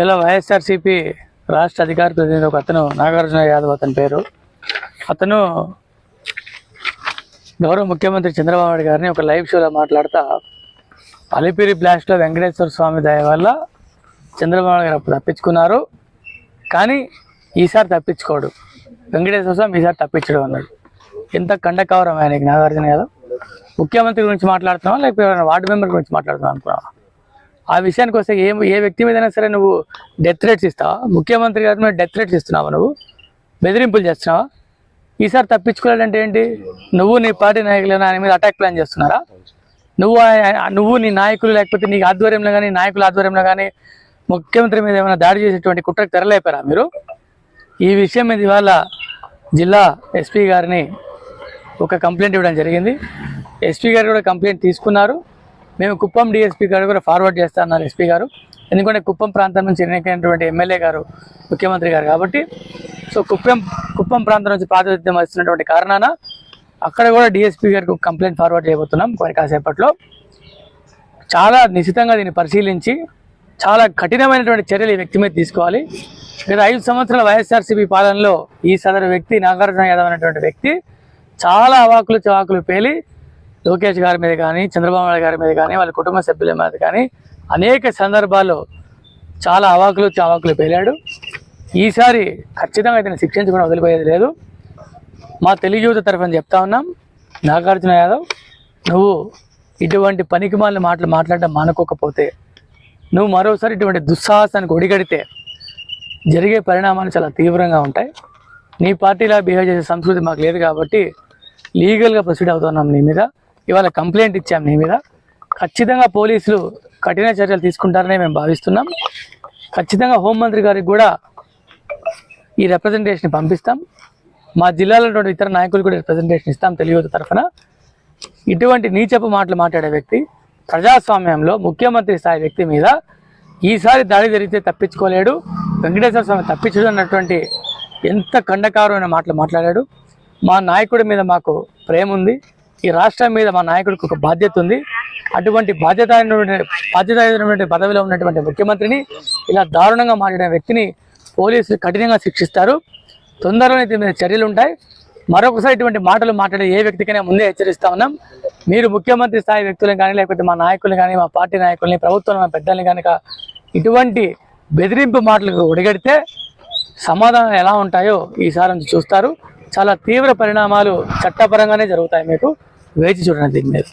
ఇలా వైఎస్ఆర్సీపీ రాష్ట్ర అధికార ప్రతినిధి ఒక అతను నాగార్జున యాదవ్ అతని పేరు. అతను గౌరవ ముఖ్యమంత్రి చంద్రబాబు నాయుడు గారిని ఒక లైవ్ షోలో మాట్లాడుతా అలిపిరి బ్లాస్ట్లో వెంకటేశ్వర స్వామి దయ వల్ల చంద్రబాబు నాయుడు గారు అప్పుడు తప్పించుకున్నారు. కానీ ఈసారి తప్పించుకోడు. వెంకటేశ్వర స్వామి ఈసారి తప్పించడం అన్నాడు. ఎంత కండకవరం ఆయనకి నాగార్జున యాదవ్? ముఖ్యమంత్రి గురించి మాట్లాడుతున్నావా లేకపోతే వార్డు మెంబర్ గురించి మాట్లాడుతున్నావు అనుకున్నావా? ఆ విషయానికి వస్తే ఏ ఏ వ్యక్తి మీదైనా సరే నువ్వు డెత్ రేట్స్ ఇస్తావా? ముఖ్యమంత్రి గారి మీద డెత్ రేట్స్ ఇస్తున్నావా నువ్వు? బెదిరింపులు చేస్తున్నావా? ఈసారి తప్పించుకోవాలంటే ఏంటి? నువ్వు నీ పార్టీ నాయకులు ఆయన మీద అటాక్ ప్లాన్ చేస్తున్నారా? నువ్వు నువ్వు నీ నాయకులు లేకపోతే నీ ఆధ్వర్యంలో కానీ నాయకుల ఆధ్వర్యంలో కానీ ముఖ్యమంత్రి మీద ఏమైనా దాడి చేసేటువంటి కుట్రకు తెరలేపారా మీరు? ఈ విషయం మీద ఇవాళ జిల్లా ఎస్పీ గారిని ఒక కంప్లైంట్ ఇవ్వడం జరిగింది. ఎస్పీ గారు కూడా కంప్లైంట్ తీసుకున్నారు. మేము కుప్పం డిఎస్పీ గారు కూడా ఫార్వర్డ్ చేస్తా అన్నారు ఎస్పీ గారు. ఎందుకంటే కుప్పం ప్రాంతం నుంచి ఎన్నికైనటువంటి ఎమ్మెల్యే గారు ముఖ్యమంత్రి గారు కాబట్టి సో కుప్పం కుప్పం ప్రాంతం నుంచి ప్రాతినిధ్యం వస్తున్నటువంటి కారణాన అక్కడ కూడా డిఎస్పీ గారికి కంప్లైంట్ ఫార్వర్డ్ చేయబోతున్నాం కొన్ని కాసేపట్లో. చాలా నిశితంగా దీన్ని పరిశీలించి చాలా కఠినమైనటువంటి చర్యలు ఈ వ్యక్తి మీద తీసుకోవాలి. గత ఐదు సంవత్సరాల వైఎస్ఆర్సీపీ పాలనలో ఈ సదరు వ్యక్తి నాగార్జున యాదవ్ అనేటువంటి వ్యక్తి చాలా అవాకులు చవాకులు పేలి లోకేష్ గారి మీద కానీ చంద్రబాబు నాయుడు గారి మీద కానీ వాళ్ళ కుటుంబ సభ్యుల మీద కానీ అనేక సందర్భాల్లో చాలా అవాకులు చావాకులు పేలాడు. ఈసారి ఖచ్చితంగా ఇతను శిక్షించకుండా వదిలిపోయేది లేదు. మా తెలుగు యువత తరఫున చెప్తా ఉన్నాం నాగార్జున యాదవ్ నువ్వు ఇటువంటి పనికిమాలిన మాటలు మాట్లాడడం మానుకోకపోతే నువ్వు మరోసారి ఇటువంటి దుస్సాహసానికి ఒడిగడితే జరిగే పరిణామాలు చాలా తీవ్రంగా ఉంటాయి. నీ పార్టీలా బిహేవ్ చేసే సంస్కృతి మాకు లేదు కాబట్టి లీగల్గా ప్రొసీడ్ అవుతున్నాం నీ మీద. ఇవాళ కంప్లైంట్ ఇచ్చాం నీ మీద. ఖచ్చితంగా పోలీసులు కఠిన చర్యలు తీసుకుంటారనే మేము భావిస్తున్నాం. ఖచ్చితంగా హోంమంత్రి గారికి కూడా ఈ రిప్రజెంటేషన్ పంపిస్తాం. మా జిల్లాలో ఉన్నటువంటి ఇతర నాయకులు కూడా రిప్రజెంటేషన్ ఇస్తాం తెలియదు తరఫున. ఇటువంటి నీచపు మాటలు మాట్లాడే వ్యక్తి ప్రజాస్వామ్యంలో ముఖ్యమంత్రి స్థాయి వ్యక్తి మీద ఈసారి దాడి జరిగితే తప్పించుకోలేడు వెంకటేశ్వర స్వామి తప్పించడు అన్నటువంటి ఎంత కండకారమైన మాటలు మాట్లాడాడు. మా నాయకుడి మీద మాకు ప్రేమ ఉంది ఈ రాష్ట్రం మీద మా నాయకుడికి ఒక బాధ్యత ఉంది. అటువంటి బాధ్యత బాధ్యత పదవిలో ఉన్నటువంటి ముఖ్యమంత్రిని ఇలా దారుణంగా మాట్లాడిన వ్యక్తిని పోలీసులు కఠినంగా శిక్షిస్తారు. తొందరలోనే దీని మీద చర్యలు ఉంటాయి. మరొకసారి ఇటువంటి మాటలు మాట్లాడే ఏ వ్యక్తికైనా ముందే హెచ్చరిస్తా ఉన్నాం. మీరు ముఖ్యమంత్రి స్థాయి వ్యక్తులను కానీ లేకపోతే మా నాయకులు కానీ మా పార్టీ నాయకుల్ని ప్రభుత్వం మా పెద్దల్ని కనుక ఇటువంటి బెదిరింపు మాటలకు ఒడిగడితే సమాధానాలు ఎలా ఉంటాయో ఈసారి చూస్తారు. చాలా తీవ్ర పరిణామాలు చట్టపరంగానే జరుగుతాయి మీకు. వేచి చూడండి దీని మీద.